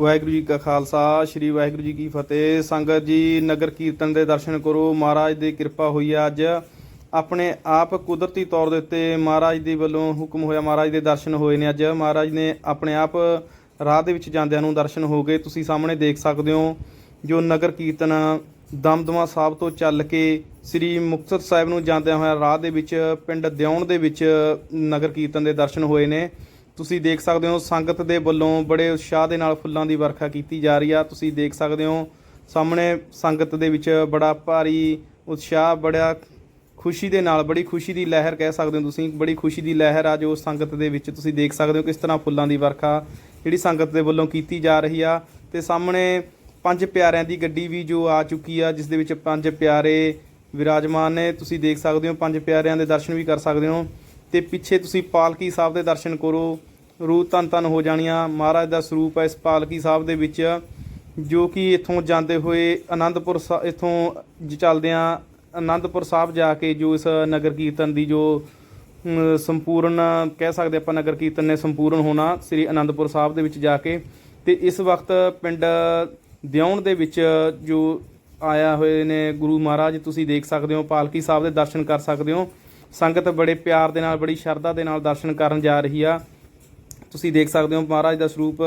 ਵਾਹਿਗੁਰੂ ਜੀ ਕਾ ਖਾਲਸਾ, ਸ੍ਰੀ ਵਾਹਿਗੁਰੂ ਜੀ ਕੀ ਫਤਿਹ। ਸੰਗਤ ਜੀ, ਨਗਰ ਕੀਰਤਨ ਦੇ ਦਰਸ਼ਨ ਕਰੋ। ਮਹਾਰਾਜ ਦੀ ਕਿਰਪਾ ਹੋਈ ਆ ਅੱਜ। ਆਪਣੇ ਆਪ ਕੁਦਰਤੀ ਤੌਰ ਦੇ ਉੱਤੇ ਮਹਾਰਾਜ ਦੇ ਵੱਲੋਂ ਹੁਕਮ ਹੋਇਆ, ਮਹਾਰਾਜ ਦੇ ਦਰਸ਼ਨ ਹੋਏ ਨੇ ਅੱਜ। ਮਹਾਰਾਜ ਨੇ ਆਪਣੇ ਆਪ ਰਾਹ ਦੇ ਵਿੱਚ ਜਾਂਦਿਆਂ ਨੂੰ ਦਰਸ਼ਨ ਹੋ ਗਏ। ਤੁਸੀਂ ਸਾਹਮਣੇ ਦੇਖ ਸਕਦੇ ਹੋ ਜੋ ਨਗਰ ਕੀਰਤਨ ਦਮਦਮਾ ਸਾਹਿਬ ਤੋਂ ਚੱਲ ਕੇ ਸ੍ਰੀ ਮੁਕਤਸਰ ਸਾਹਿਬ ਨੂੰ ਜਾਂਦਿਆਂ ਹੋਇਆ ਰਾਹ ਦੇ ਵਿੱਚ, ਪਿੰਡ ਦਿਉਣ ਦੇ ਵਿੱਚ ਨਗਰ ਕੀਰਤਨ ਦੇ ਦਰਸ਼ਨ ਹੋਏ ਨੇ। ਤੁਸੀਂ ਦੇਖ ਸਕਦੇ ਹੋ ਸੰਗਤ ਦੇ ਵੱਲੋਂ ਬੜੇ ਉਤਸ਼ਾਹ ਦੇ ਨਾਲ ਫੁੱਲਾਂ ਦੀ ਵਰਖਾ ਕੀਤੀ ਜਾ ਰਹੀ ਆ। ਤੁਸੀਂ ਦੇਖ ਸਕਦੇ ਹੋ ਸਾਹਮਣੇ ਸੰਗਤ ਦੇ ਵਿੱਚ ਬੜਾ ਭਾਰੀ ਉਤਸ਼ਾਹ, ਬੜਾ ਖੁਸ਼ੀ ਦੇ ਨਾਲ, ਬੜੀ ਖੁਸ਼ੀ ਦੀ ਲਹਿਰ ਕਹਿ ਸਕਦੇ ਹੋ ਤੁਸੀਂ, ਬੜੀ ਖੁਸ਼ੀ ਦੀ ਲਹਿਰ ਆ ਜੋ ਸੰਗਤ ਦੇ ਵਿੱਚ ਤੁਸੀਂ ਦੇਖ ਸਕਦੇ ਹੋ ਕਿਸ ਤਰ੍ਹਾਂ ਫੁੱਲਾਂ ਦੀ ਵਰਖਾ ਜਿਹੜੀ ਸੰਗਤ ਦੇ ਵੱਲੋਂ ਕੀਤੀ ਜਾ ਰਹੀ ਆ। ਤੇ ਸਾਹਮਣੇ ਪੰਜ ਪਿਆਰਿਆਂ ਦੀ ਗੱਡੀ ਵੀ ਜੋ ਆ ਚੁੱਕੀ ਆ, ਜਿਸ ਦੇ ਵਿੱਚ ਪੰਜ ਪਿਆਰੇ ਵਿਰਾਜਮਾਨ ਨੇ। ਤੁਸੀਂ ਦੇਖ ਸਕਦੇ ਹੋ ਪੰਜ ਪਿਆਰਿਆਂ ਦੇ ਦਰਸ਼ਨ ਵੀ ਕਰ ਸਕਦੇ ਹੋ। ਤੇ ਪਿੱਛੇ ਤੁਸੀਂ ਪਾਲਕੀ ਸਾਹਿਬ ਦੇ ਦਰਸ਼ਨ ਕਰੋ। ਰੂਹ ਤਨ ਤਨ ਹੋ ਜਾਣੀਆਂ। ਮਹਾਰਾਜ ਦਾ ਸਰੂਪ ਹੈ ਇਸ ਪਾਲਕੀ ਸਾਹਿਬ ਦੇ ਵਿੱਚ, ਜੋ ਕਿ ਇੱਥੋਂ ਜਾਂਦੇ ਹੋਏ ਆਨੰਦਪੁਰ ਸਾ- ਇੱਥੋਂ ਚੱਲਦਿਆਂ ਆਨੰਦਪੁਰ ਸਾਹਿਬ ਜਾ ਕੇ ਜੋ ਇਸ ਨਗਰ ਕੀਰਤਨ ਦੀ ਜੋ ਸੰਪੂਰਨ ਕਹਿ ਸਕਦੇ ਆਪਾਂ ਨਗਰ ਕੀਰਤਨ ਨੇ ਸੰਪੂਰਨ ਹੋਣਾ ਸ੍ਰੀ ਆਨੰਦਪੁਰ ਸਾਹਿਬ ਦੇ ਵਿੱਚ ਜਾ ਕੇ। ਤੇ ਇਸ ਵਕਤ ਪਿੰਡ ਦਿਉਣ ਦੇ ਵਿੱਚ ਜੋ ਆਇਆ ਹੋਏ ਨੇ ਗੁਰੂ ਮਹਾਰਾਜ, ਤੁਸੀਂ ਦੇਖ ਸਕਦੇ ਹੋ, ਪਾਲਕੀ ਸਾਹਿਬ ਦੇ ਦਰਸ਼ਨ ਕਰ ਸਕਦੇ ਹੋ। ਸੰਗਤ ਬੜੇ ਪਿਆਰ ਦੇ ਨਾਲ, ਬੜੀ ਸ਼ਰਧਾ ਦੇ ਨਾਲ ਦਰਸ਼ਨ ਕਰਨ ਜਾ ਰਹੀ ਆ। ਤੁਸੀਂ ਦੇਖ ਸਕਦੇ ਹੋ ਮਹਾਰਾਜ ਦਾ ਸਰੂਪ